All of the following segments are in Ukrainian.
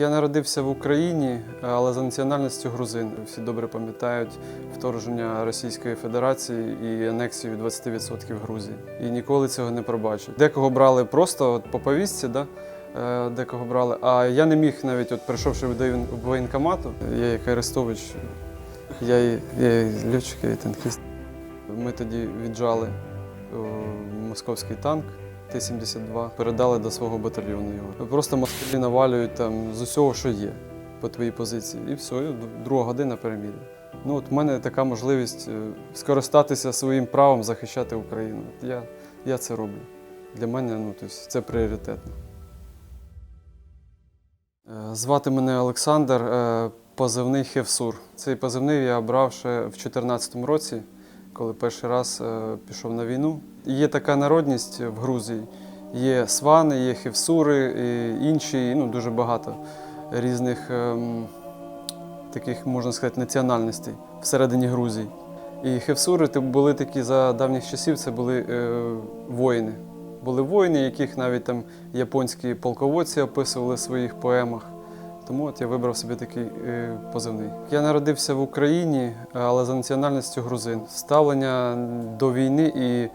Я народився в Україні, але за національністю грузин. Всі добре пам'ятають вторгнення Російської Федерації і анексію 20% Грузії. І ніколи цього не пробачать. Декого брали просто от по повістці, да? е, декого брали. А я не міг навіть, от прийшовши до воєнкомату, я як Арестович, я і, я льотчик, я і танкіст. Ми тоді віджали о, московський танк. Т-72 передали до свого батальйону його. Просто москалі навалюють там з усього, що є по твоїй позиції. І все, і друга година перемір'я. Ну от в мене така можливість е, скористатися своїм правом захищати Україну. Я, я це роблю. Для мене ну, тобто, це пріоритетно. Е, Звати мене Олександр, е, позивний Хевсур. Цей позивний я обрав ще в 2014 році, коли перший раз е, пішов на війну. Є така народність в Грузії. Є свани, є хевсури, і інші, ну дуже багато різних ем, таких, можна сказати, національностей всередині Грузії. І хевсури були такі за давніх часів, це були е, воїни. Були воїни, яких навіть там японські полководці описували в своїх поемах. Тому от я вибрав собі такий е, позивний. Я народився в Україні, але за національністю грузин. Ставлення до війни і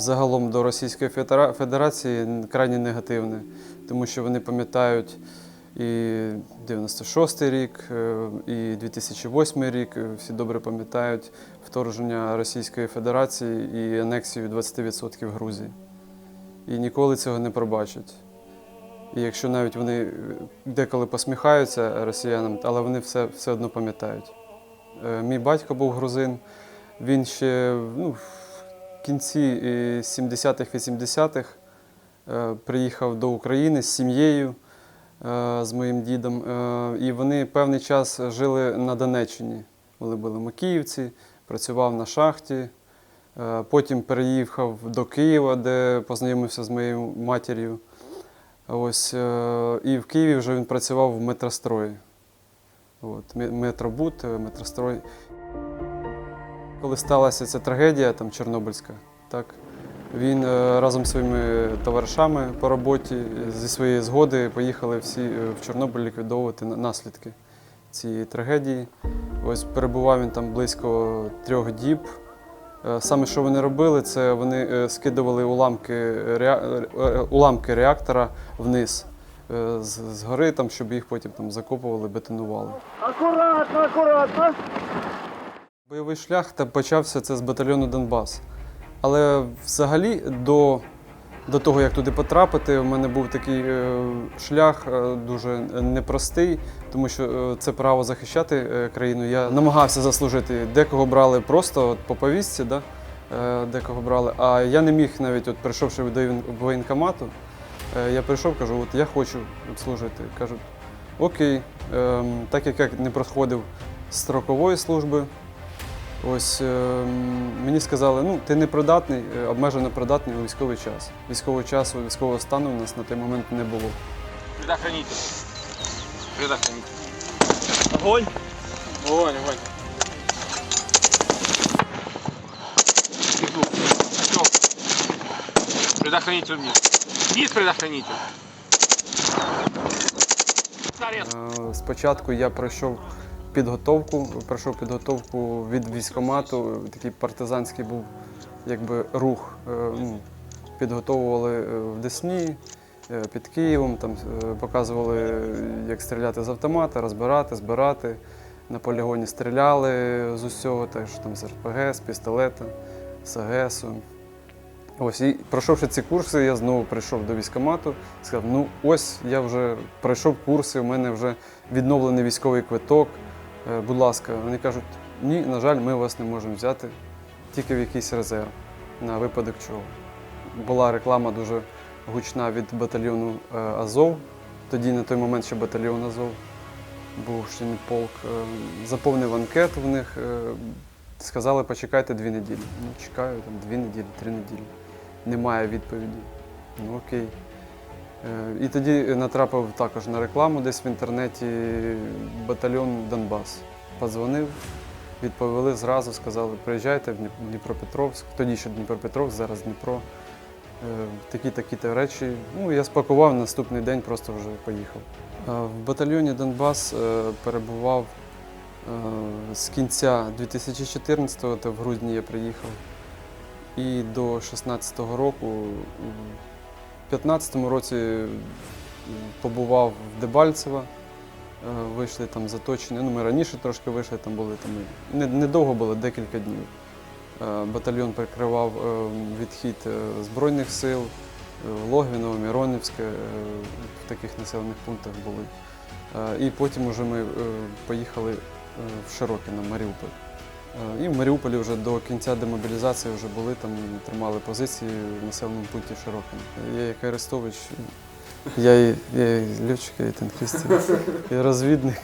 загалом до Російської Федера- Федерації крайне негативне, тому що вони пам'ятають і 96-й рік, е, і 2008 рік. е, Всі добре пам'ятають вторгнення Російської Федерації і анексію 20% Грузії. І ніколи цього не пробачать. І якщо навіть вони е, деколи посміхаються росіянам, але вони все, все одно пам'ятають. Е, Мій батько був грузин, він ще ну, в кінці е, 70-х, 80-х е, приїхав до України з сім'єю, з моїм дідом. І вони певний час жили на Донеччині. Вони були Макіївці, працював на шахті. Потім переїхав до Києва, де познайомився з моєю матір'ю. Ось, е, і в Києві вже він працював в метрострої. От, метробут, е, метрострой. Коли сталася ця трагедія там, Чорнобильська, так, він е, разом зі своїми товаришами по роботі зі своєї згоди поїхали всі в Чорнобиль ліквідовувати наслідки цієї трагедії. Ось перебував він там близько трьох діб. Е, Саме що вони робили, це вони е, скидували уламки, е, уламки реактора вниз з, з гори, там, щоб їх потім там закопували, бетонували. Акуратно, акуратно. Бойовий шлях та почався це з батальйону Донбас. Але взагалі до, до того, як туди потрапити, у мене був такий е, шлях е, дуже непростий, тому що е, це право захищати країну. Я намагався заслужити. Декого брали просто от, по повістці, да? декого брали. А я не міг навіть, от, прийшовши до воєнкомату, я прийшов, кажу, от я хочу служити. Кажуть, окей, ем, так як я не проходив строкової служби. Ось ем, мені сказали, ну ти не придатний, е, обмежено придатний у військовий час. Військового часу, військового стану у нас на той момент не було. Предохранитель. Предохранитель. Огонь. Огонь, огонь. Предохранитель вниз. Вниз предохранитель. Е, Спочатку я пройшов підготовку, пройшов підготовку від військкомату, такий партизанський був якби рух. Е, ну, Підготовували е, в Десні, е, під Києвом, там показували, як стріляти з автомата, розбирати, збирати. На полігоні стріляли з усього, теж там з РПГ, з пістолета, з АГСу. Ось і пройшовши ці курси, я знову прийшов до військкомату сказав: ну ось я вже пройшов курси, у мене вже відновлений військовий квиток. Е, Будь ласка, вони кажуть, ні, на жаль, ми вас не можемо взяти тільки в якийсь резерв на випадок чого. Була реклама дуже гучна від батальйону е, Азов. Тоді на той момент ще батальйон Азов був ще не полк. Е, Заповнив анкету в них. Сказали, почекайте дві неділі. Ну, чекаю там дві неділі, три неділі. Немає відповіді. Ну окей. Е, І тоді натрапив також на рекламу десь в інтернеті батальйон Донбас. Подзвонив, відповіли зразу, сказали, приїжджайте в Дніпропетровськ. Тоді ще Дніпропетровськ, зараз Дніпро. такі-такі-то речі. Ну, я спакував наступний день, просто вже поїхав. Е, В батальйоні Донбас е, перебував е, з кінця 2014-го, то в грудні я приїхав, і до 16-го року. У 15-му році побував в Дебальцево, е, вийшли там заточення. Ну, ми раніше трошки вийшли, там були там і не- недовго було, декілька днів. Е, Батальйон прикривав е, відхід Збройних сил, Логвіново, Міронівське, в таких населених пунктах були. І потім вже ми поїхали в Широкино, Маріуполь. Е, І в Маріуполі вже до кінця демобілізації вже були, там тримали позиції в населеному пункті Широкому. Я як Арестович, я і, я і льотчик, і танкіст, і розвідник.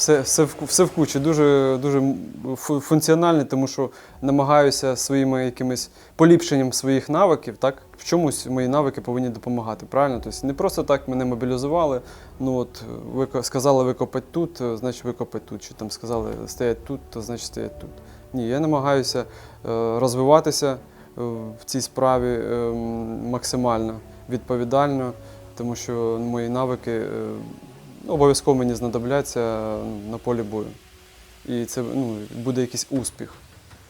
Все, все, все в кучі, дуже, дуже фу- функціональний, тому що намагаюся своїми якимись поліпшенням своїх навиків, так, в чомусь мої навики повинні допомагати. Правильно? Тобто не просто так мене мобілізували. Ну от ви сказали викопати тут, е, значить викопати тут. Чи там сказали стоять тут, то значить стоять тут. Ні, я намагаюся е, розвиватися е, в цій справі максимально відповідально, тому що мої навики обов'язково мені знадобляться ну, на полі бою. І це ну, буде якийсь успіх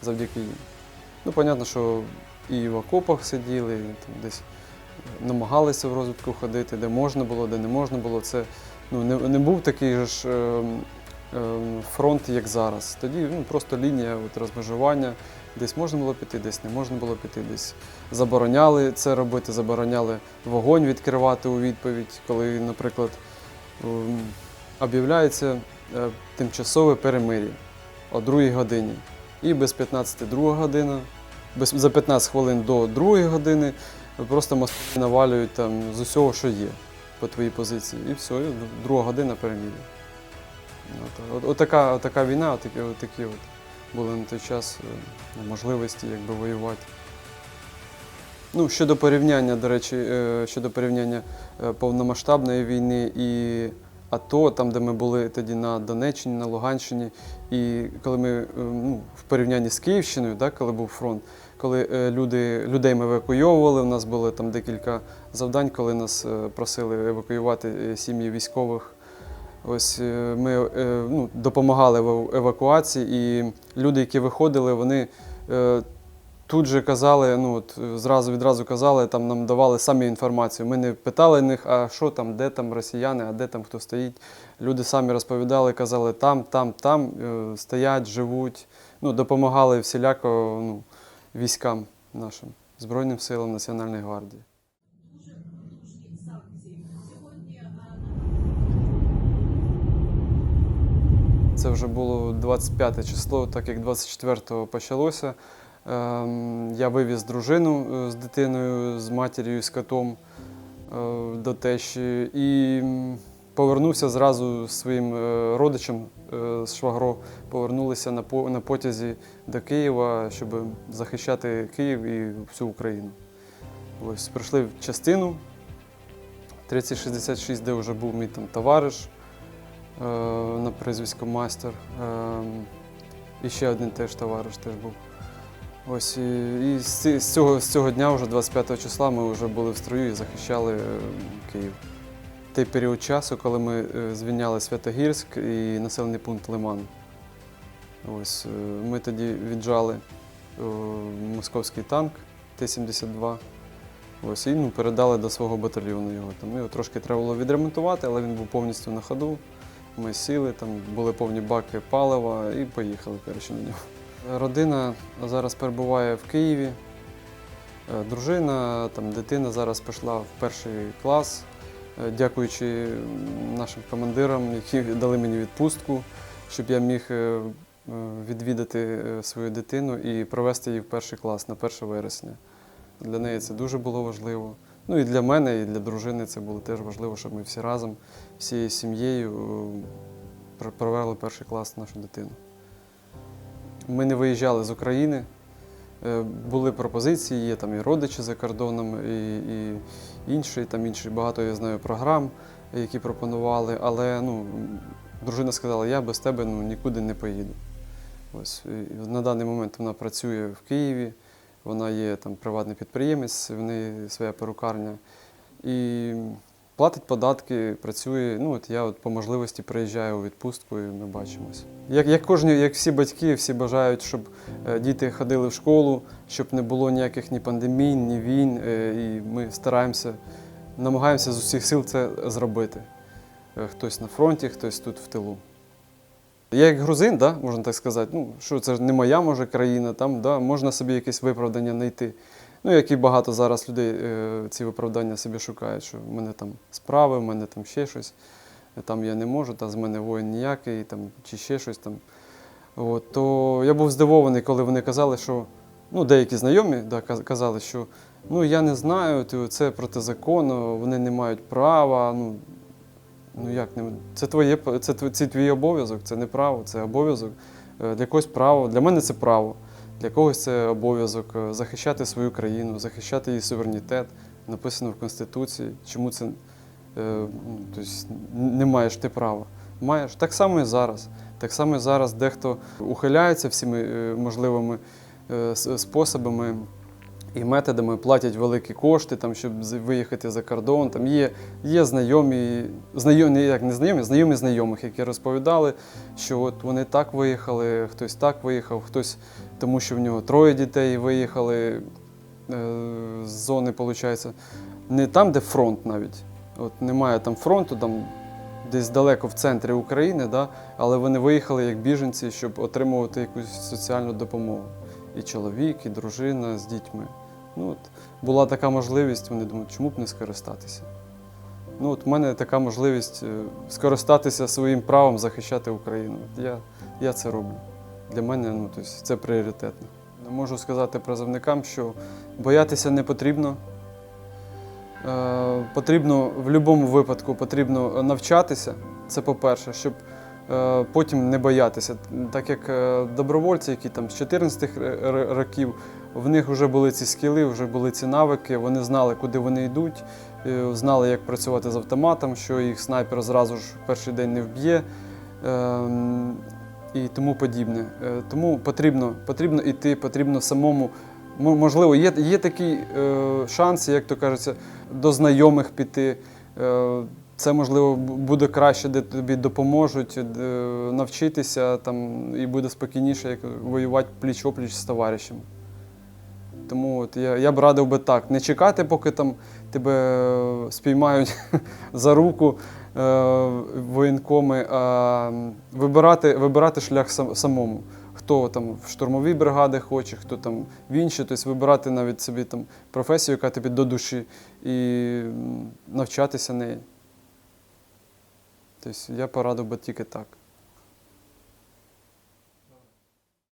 завдяки їм. Ну, понятно, що і в окопах сиділи, і там десь намагалися в розвитку ходити, де можна було, де не можна було. Це ну, не, не був такий ж ем, ем, фронт, як зараз. Тоді ну, просто лінія от, розмежування. Десь можна було піти, десь не можна було піти, десь забороняли це робити, забороняли вогонь відкривати у відповідь, коли, наприклад, об'являється е, тимчасове перемир'я о 2 годині. І без 15 друга година, без, за 15 хвилин до 2 години просто москалі навалюють там з усього, що є по твоїй позиції. І все, друга година перемир'я. От, от, от, така, от така війна, от такі, от такі от були на той час е, можливості якби, воювати. Ну, щодо порівняння, до речі, е, щодо порівняння е, повномасштабної війни і АТО, там, де ми були тоді на Донеччині, на Луганщині, і коли ми е, ну, в порівнянні з Київщиною, так, коли був фронт, коли люди, людей ми евакуйовували, у нас було там декілька завдань, коли нас просили евакуювати сім'ї військових. Ось ми ну, допомагали в евакуації, і люди, які виходили, вони тут же казали, ну от е, зразу відразу казали, там нам давали самі інформацію. Ми не питали них, а що там, де там росіяни, а де там хто стоїть. Люди самі розповідали, казали, там, там, там е, стоять, живуть. Ну, допомагали всіляко ну, військам нашим, Збройним силам Національної гвардії. Це вже було 25 число, так як 24-го почалося. Ем, Я вивіз дружину е, з дитиною, з матір'ю, з котом е, до тещі і повернувся зразу своїм е, родичем е, з Швагро. Повернулися на по- на потязі до Києва, щоб захищати Київ і всю Україну. Ось прийшли в частину 3066, де вже був мій там товариш на прізвисько майстер. Е, і ще один теж товариш теж був. Ось і, з, цього, з цього дня, вже 25 числа, ми вже були в строю і захищали е, Київ. Той період часу, коли ми е, звільняли Святогірськ і населений пункт Лиман. Ось, е, ми тоді віджали московський танк Т-72. Ось, і ну, передали до свого батальйону його. Там його трошки треба було відремонтувати, але він був повністю на ходу. Ми сіли, там були повні баки палива і поїхали коротше, на нього. Родина зараз перебуває в Києві. Е, Дружина, там, дитина зараз пішла в перший клас, е, дякуючи нашим командирам, які дали мені відпустку, щоб я міг е, відвідати свою дитину і провести її в перший клас на 1 вересня. Для неї це дуже було важливо. Ну і для мене, і для дружини це було теж важливо, щоб ми всі разом, всією сім'єю провели перший клас нашу дитину. Ми не виїжджали з України. Е, Були пропозиції, є там і родичі за кордоном, і, і інші, там інші багато я знаю програм, які пропонували, але ну, дружина сказала, я без тебе ну, нікуди не поїду. Ось, на даний момент вона працює в Києві, Вона є там приватний підприємець, в неї своя перукарня. І платить податки, працює. Ну, от я от по можливості приїжджаю у відпустку і ми бачимося. Як, як кожні, як всі батьки, всі бажають, щоб е, діти ходили в школу, щоб не було ніяких ні пандемій, ні війн. е, І ми стараємося, намагаємося з усіх сил це зробити. Е, Хтось на фронті, хтось тут в тилу. Я як грузин, да, можна так сказати, ну, що це ж не моя може країна, там да, можна собі якесь виправдання знайти. Ну, як і багато зараз людей е, ці виправдання собі шукають, що в мене там справи, в мене там ще щось, е, там я не можу, та з мене воїн ніякий, там, чи ще щось там. От, то я був здивований, коли вони казали, що ну, деякі знайомі да, казали, що ну я не знаю, це протизаконно, вони не мають права. Ну, ну як це твоє це, це твій обов'язок, це не право, це обов'язок. Е, Для когось право, для мене це право. Для когось це обов'язок е, захищати свою країну, захищати її суверенітет, написано в Конституції. Чому це е, ну, тобто, не маєш ти права? Маєш. Так само і зараз. Так само і зараз дехто ухиляється всіми е, можливими способами і методами, платять великі кошти, там, щоб виїхати за кордон. Там є, є знайомі, знайомі, як не знайомі, знайомі знайомих, які розповідали, що от вони так виїхали, хтось так виїхав, хтось тому, що в нього троє дітей виїхали е, з зони, виходить, не там, де фронт навіть. От немає там фронту, там десь далеко в центрі України, да, але вони виїхали як біженці, щоб отримувати якусь соціальну допомогу. І чоловік, і дружина з дітьми. Ну, от, була така можливість, вони думають, чому б не скористатися. Ну, от в мене така можливість е, скористатися своїм правом захищати Україну. Я, я це роблю. Для мене ну, тобто, це пріоритетно. Можу сказати призовникам, що боятися не потрібно. Е, потрібно в будь-якому випадку потрібно навчатися. Це по-перше, щоб е, потім не боятися. Так як е, добровольці, які там з 14 р- р- років, в них вже були ці скіли, вже були ці навики, вони знали, куди вони йдуть, е, знали, як працювати з автоматом, що їх снайпер зразу ж перший день не вб'є. Ем, і тому подібне. Е, Тому потрібно, потрібно йти, потрібно самому. Можливо, є, є такий е, шанс, як то кажеться, до знайомих піти. Е, це можливо буде краще, де тобі допоможуть де, навчитися там, і буде спокійніше, як воювати пліч-опліч з товаришем. Тому от я, я б радив би так, не чекати, поки там тебе е, спіймають за руку е, воєнкоми, а вибирати, вибирати шлях сам, самому. Хто там в штурмові бригади хоче, хто там в інші, тобто вибирати навіть собі там професію, яка тобі до душі, і навчатися неї. Тобто я порадив би тільки так.